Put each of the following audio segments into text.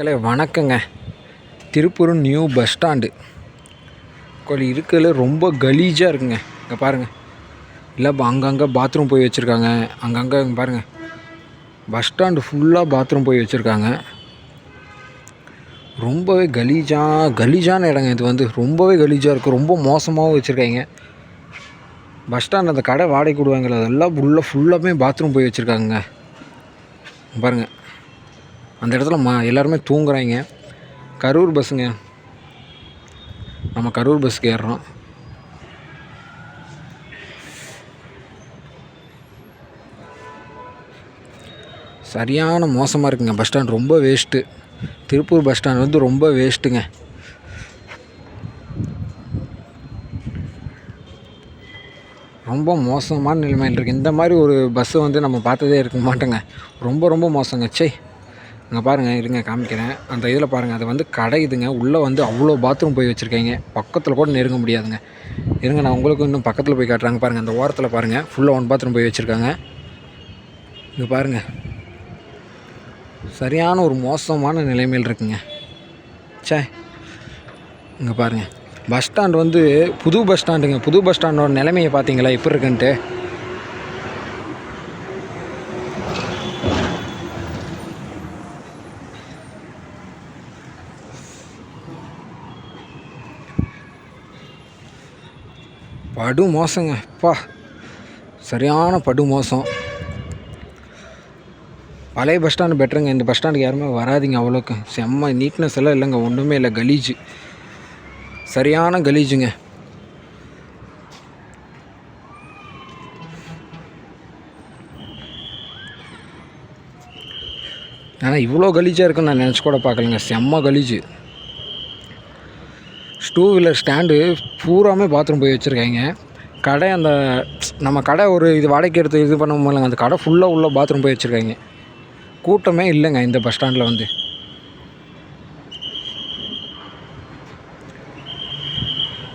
மக்களே வணக்கங்க. Tiruppur new bus stand. கோழி இருக்கிறதுல ரொம்ப கலீஜாக இருக்குங்க. இங்கே பாருங்கள் இல்லை அங்கங்கே பாத்ரூம் போய் வச்சுருக்காங்க. அங்கங்கே பாருங்கள் பஸ் ஸ்டாண்டு ஃபுல்லாக பாத்ரூம் போய் வச்சுருக்காங்க. ரொம்பவே கலீஜா கலீஜான இடங்க இது வந்து. ரொம்பவே கலீஜாக இருக்குது ரொம்ப மோசமாகவும் வச்சுருக்காங்க. பஸ் ஸ்டாண்ட் அந்த கடை வாடகை விடுவாங்களே அதெல்லாம் ஃபுல்லாக ஃபுல்லாமே பாத்ரூம் போய் வச்சுருக்காங்க பாருங்கள் அந்த இடத்துல மா எல்லாருமே தூங்குறாங்க கரூர் பஸ்ஸுங்க. நம்ம கரூர் பஸ்ஸுக்கு ஏறுறோம். சரியான மோசமாக இருக்குங்க. பஸ் ஸ்டாண்ட் ரொம்ப வேஸ்ட்டு திருப்பூர் பஸ் ஸ்டாண்ட் வந்து ரொம்ப வேஸ்ட்டுங்க ரொம்ப மோசமான நிலைமையில் இருக்குது இந்த மாதிரி ஒரு பஸ்ஸை வந்து நம்ம பார்த்ததே இருக்க மாட்டோங்க. ரொம்ப ரொம்ப மோசங்க. சே அங்கே பாருங்கள் இருங்க காமிக்கிறேன். அந்த இதில் பாருங்கள் அது வந்து கடை இதுங்க. உள்ளே வந்து அவ்வளோ பாத்ரூம் போய் வச்சுருக்கீங்க. பக்கத்தில் கூட நெருங்க முடியாதுங்க. இருங்க நான் உங்களுக்கு இன்னும் பக்கத்தில் போய் காட்டுறாங்க பாருங்கள் அந்த ஓரத்தில் பாருங்கள் ஃபுல்லாக ஒன் பாத்ரூம் போய் வச்சுருக்காங்க. இங்கே பாருங்கள் சரியான ஒரு மோசமான நிலைமையில் இருக்குங்க. சே இங்கே பாருங்கள் பஸ் ஸ்டாண்ட் வந்து புது பஸ் ஸ்டாண்டுங்க. புது பஸ் ஸ்டாண்டோட நிலைமையை பார்த்தீங்களா எப்படி இருக்குன்ட்டு? படு மோசங்க அப்பா சரியான படு மோசம் பழைய பஸ் ஸ்டாண்டு பெட்டருங்க இந்த பஸ் ஸ்டாண்டுக்கு யாருமே வராதிங்க அவ்வளோக்கு. செம்ம நீட்னஸ் எல்லாம் இல்லைங்க. ஒன்றுமே இல்லை. கலீஜு. சரியான கலீஜுங்க. ஆனால் இவ்வளோ கலீஜாக இருக்குன்னு நான் நினச்சி கூட பார்க்கலங்க. செம்ம கலீஜு. டூ வீலர் ஸ்டாண்டு பூராமே பாத்ரூம் போய் வச்சுருக்காங்க. கடை அந்த நம்ம கடை ஒரு இது வாடகைக்கு எடுத்து இது பண்ண முடியலங்க அந்த கடை ஃபுல்லாக உள்ள பாத்ரூம் போய் வச்சுருக்காங்க. கூட்டமே இல்லைங்க இந்த பஸ் ஸ்டாண்டில் வந்து.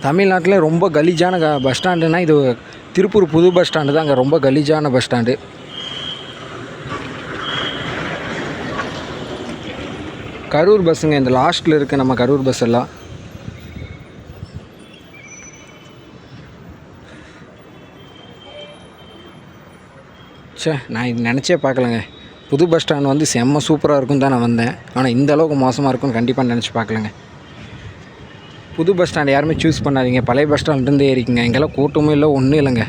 தமிழ்நாட்டில் ரொம்ப கலீஜான க பஸ் ஸ்டாண்டுனா இது திருப்பூர் புது பஸ் ஸ்டாண்டு தான் அங்கே ரொம்ப கலீஜான பஸ் ஸ்டாண்டு கரூர் பஸ்ஸுங்க இந்த லாஸ்ட்டில் இருக்குது நம்ம கரூர் பஸ் எல்லாம். ச்சே நான் இது நினச்சே பார்க்கலங்க. புது பஸ் ஸ்டாண்ட் வந்து செம்ம சூப்பராக இருக்கும் தான் நான் வந்தேன். ஆனால் இந்த அளவுக்கு மோசமாக இருக்கும்னு கண்டிப்பாக நினச்சி பார்க்கலங்க. புது பஸ் ஸ்டாண்ட் யாருமே சூஸ் பண்ணாதீங்க. பழைய பஸ் ஸ்டாண்ட்லேருந்து ஏறிக்குங்க. இங்கெல்லாம் கூட்டமும் இல்லை ஒன்றும் இல்லைங்க.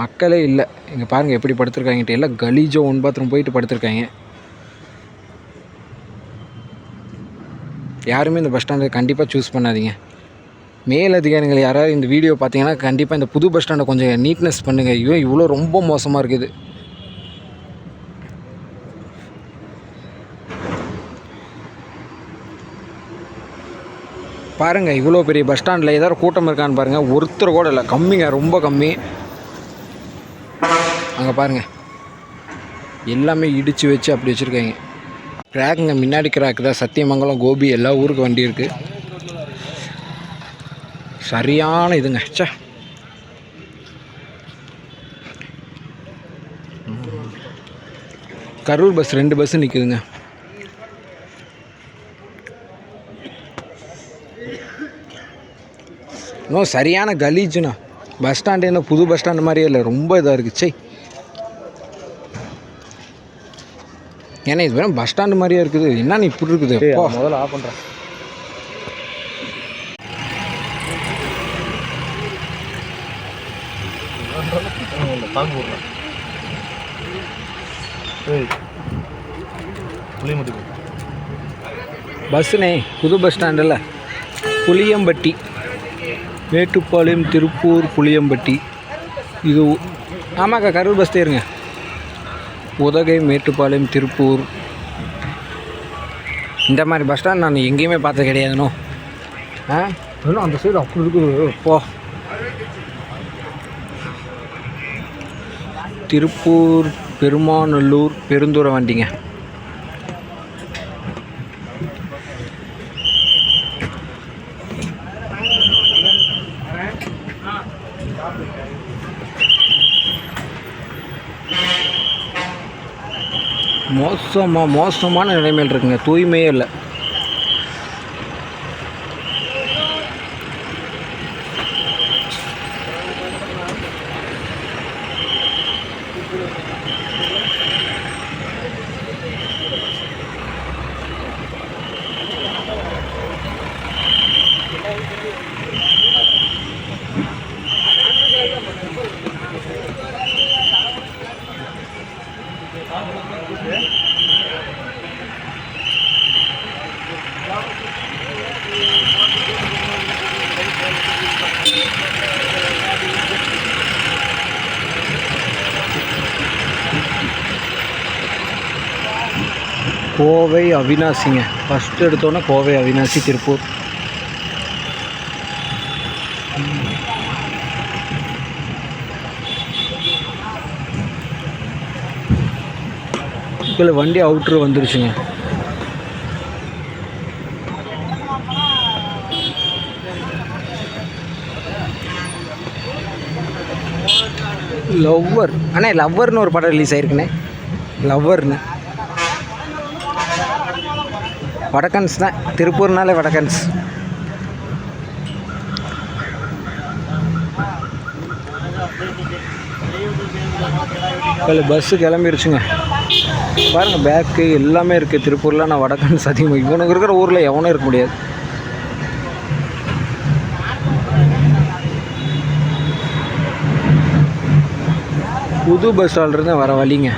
மக்களே இல்லை. இங்கே பாருங்கள் எப்படி படுத்துருக்காங்கட்டு எல்லாம் கலீஜோ ஒன் பாத்ரூம் போயிட்டு படுத்துருக்காங்க. யாருமே இந்த பஸ் ஸ்டாண்டை கண்டிப்பாக சூஸ் பண்ணாதீங்க. மேல் அதிகாரிகள் யாராவது இந்த வீடியோ பார்த்தீங்கன்னா கண்டிப்பாக இந்த புது பஸ் ஸ்டாண்டை கொஞ்சம் நீட்னஸ் பண்ணுங்கள் ஐயோ இவ்வளோ ரொம்ப மோசமாக இருக்குது. பாருங்கள் இவ்வளோ பெரிய பஸ் ஸ்டாண்டில் ஏதாவது கூட்டம் இருக்கான்னு பாருங்கள் ஒருத்தர் கூட இல்லை கம்மிங்க ரொம்ப கம்மி. அங்கே பாருங்கள் எல்லாமே இடித்து வச்சு அப்படி வச்சுருக்காங்க. கிராக்குங்க முன்னாடி கிராக்கு தான். சத்தியமங்கலம் கோபி எல்லா ஊருக்கு வண்டி இருக்குது சரியான இதுங்க. ச்சே. கரூர் பஸ் ரெண்டு பஸ் நிற்குதுங்க இன்னும் சரியான கலீஜுண்ணா. பஸ் ஸ்டாண்டு என்ன புது பஸ் ஸ்டாண்டு மாதிரியே இல்லை. ரொம்ப இதாக இருக்குது சே ஏன்னா இது வெறும் பஸ் ஸ்டாண்டு மாதிரியே இருக்குது. என்னன்னு இப்படி இருக்குது. முதல்ல ஆஃப் பண்ணுறேன் தாங்க போடுறேன் ஏய் பஸ்ஸுனே புது பஸ் ஸ்டாண்டில் புளியம்பட்டி மேட்டுப்பாளையம் திருப்பூர் புளியம்பட்டி. இது ஆமாக்கா கரூர் பஸ் தேருங்க உதகை மேட்டுப்பாளையம் திருப்பூர். இந்த மாதிரி பஸ் ஸ்டாண்ட் நான் எங்கேயுமே பார்த்தது கிடையாதுனோ? ஆ? இன்னும் அந்த சைடு அப்படி இருக்குது? போ. திருப்பூர் பெருமாநல்லூர் பெருந்தூர வண்டிங்க மோசமாக மோசமான நிலைமையில் இருக்குங்க. தூய்மையே இல்லை. கோவை அவினாசிங்க. ஃபஸ்ட்டு எடுத்தோன்னே கோவை அவினாசி திருப்பூர். இல்லை வண்டி அவுட்ரு வந்துருச்சுங்க. லவ்வர் அண்ணே லவ்வர்னு ஒரு படம் ரிலீஸ் ஆயிருக்குண்ணே. லவ்வர்னு வடக்கன்ஸ் தான். திருப்பூர்னாலே வடக்கன்ஸ். இல்லை பஸ்ஸு கிளம்பிருச்சுங்க. பாருங்கள் பேக்கு எல்லாமே இருக்குது திருப்பூரில் நான் வடக்கன்ஸ் அதிகமாக இவனுக்கு இருக்கிற ஊரில் எவனும் இருக்க முடியாது. புது பஸ் ஸ்டால்லேருந்து வர வழிங்க.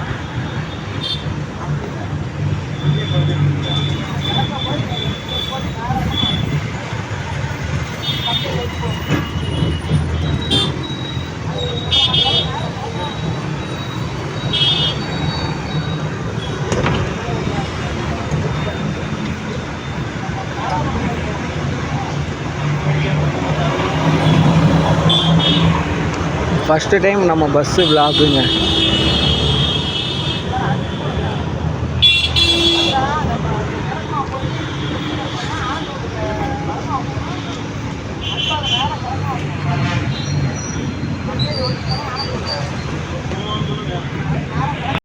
ஃபஸ்ட்டு டைம் நம்ம பஸ்ஸு விலாகுங்க